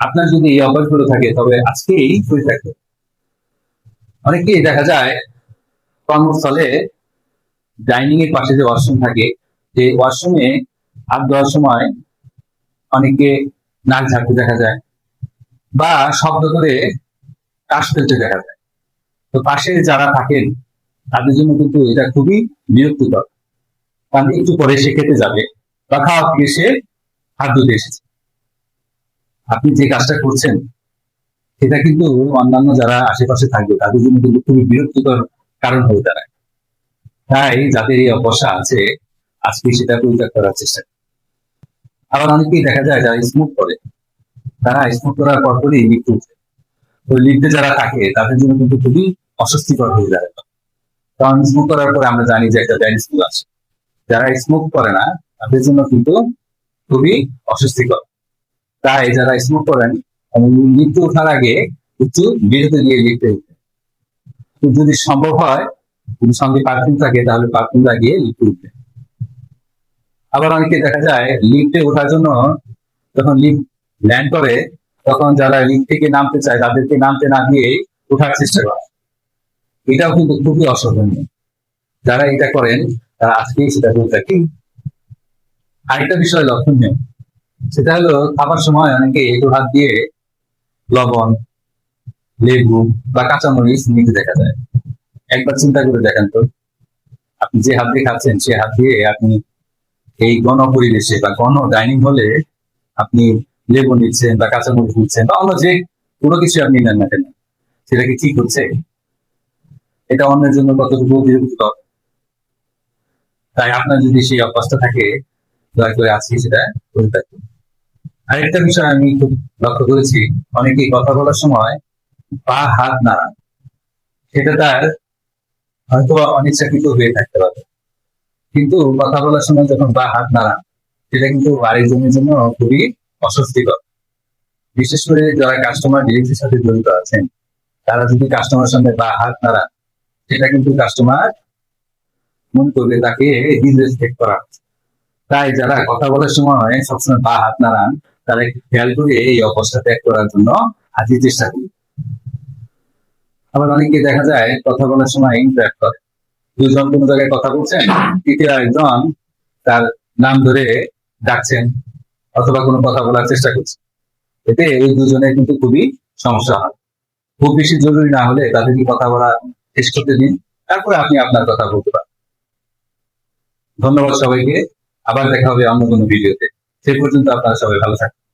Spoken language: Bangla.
আপনার যদি এই অভ্যাসগুলো থাকে, তবে আজকেই করে থাকবে। অনেকেই দেখা যায়, কর্মস্থলে ডাইনিং এর পাশে যে ওয়াশরুম থাকে, যে ওয়াশরুমে হাত ধোয়ার সময় অনেকে নাক ঝাড়তে দেখা যায়, বা শব্দ করে কাশ ফেলতে দেখা যায়। তো পাশে যারা থাকেন, তাদের জন্য কিন্তু এটা খুবই বিরক্তিকর। কারণ একটু পরে সে খেতে যাবে, বা খাওয়া থেকে সে হাত ধুতে এসেছে। আপনি যে কাজটা করছেন, সেটা কিন্তু অন্যান্য যারা আশেপাশে থাকবে, তাদের জন্য কিন্তু খুবই বিরক্তিকর কারণ হয়ে দাঁড়ায়। তাই যাদের এই অবস্থা আছে, আজকে সেটা পরিত্যাগ করার চেষ্টা। আবার অনেকেই দেখা যায় যারা স্মোক করে, তারা স্মোক করার পর পরই লিফ্ট উঠে। তো লিফ্টে যারা থাকে, তাদের জন্য কিন্তু খুবই অস্বস্তিকর হয়ে যায় কারণ স্মোক করার পরে আমরা জানি যে একটা ব্যাড স্মেল আছে। যারা স্মোক করে না, তাদের জন্য কিন্তু খুবই অস্বস্তিকর। তাই যারা স্মোক করেন লিফটে ওঠার আগে একটু বিরতি দিয়ে লিফটে উঠে যদি সম্ভব হয় সঙ্গে পারফিউম থাকে, তাহলে পারফিউম লাগিয়ে লিফটে উঠবে আবার অনেকে দেখা যায়, লিফটে ওঠার জন্য যখন লিফট ল্যান্ড করে, তখন যারা লিফট থেকে নামতে চায়, তাদেরকে নামতে না দিয়ে ওঠার চেষ্টা করে। এটাও কিন্তু খুবই অশোভনীয় যারা এটা করেন, তারা আজকেই সেটা করে থাকি আরেকটা বিষয় লক্ষণীয়। সেটা হলো খাবার সময় অনেকে একটু হাত দিয়ে লবণ, লেবু বা কাঁচামরিচ নিতে দেখা যায়। একবার চিন্তা করে দেখেন তো, আপনি যে হাত দিয়ে খাচ্ছেন সে হাত দিয়ে আপনি এই গণ পরিবেশে বা গণ ডাইনিং হলে আপনি লেবু নিচ্ছেন বা কাঁচামরিচ নিচ্ছেন বা অন্য যে কোনো কিছু আপনি নেন না কেন, সেটা কি ঠিক হচ্ছে? এটা অন্যের জন্য কতটুকু বিরক্তিকর তাই আপনার যদি সেই অভ্যাসটা থাকে, দয়া করে আজকে সেটা করে থাকুন আরেকটা বিষয় আমি খুব লক্ষ্য করেছি অনেকেই কথা বলার সময় পা, হাত নাড়ান সেটা তার হয়তো অনিচ্ছাকৃত হয়ে থাকতে পারে। কিন্তু কথা বলার সময় যখন পা, হাত নাড়ান সেটা কিন্তু আরেকজনের জন্য খুবই অস্বস্তিকর। বিশেষ করে যারা কাস্টমার ডিরেক্টের সাথে জড়িত আছেন, তারা যদি কাস্টমার সামনে বা হাত নাড়ান সেটা কিন্তু কাস্টমার মন করবে তাকে ডিসরেসপেক্ট করা। তাই যারা কথা বলার সময় সবসময় পা, হাত নাড়ান তারা খেয়াল করে এই অবস্থা ত্যাগ করার জন্য আজই চেষ্টা করি। আবার অনেকে দেখা যায় কথা বলার সময় ইন্টারাক্ট করে। দুজন কোনো জায়গায় কথা বলছেন, তৃতীয় একজন তার নাম ধরে ডাকছেন অথবা কোনো কথা বলার চেষ্টা করছে এতে এই দুজনের কিন্তু খুবই সমস্যা হয়। খুব বেশি জরুরি না হলে তাদেরকে কথা বলা শেষ করতে দিন, তারপরে আপনি আপনার কথা বলতে পারেন। ধন্যবাদ সবাইকে, আবার দেখা হবে অন্য কোনো ভিডিওতে। সে পর্যন্ত আপনারা সবাই ভালো থাকবেন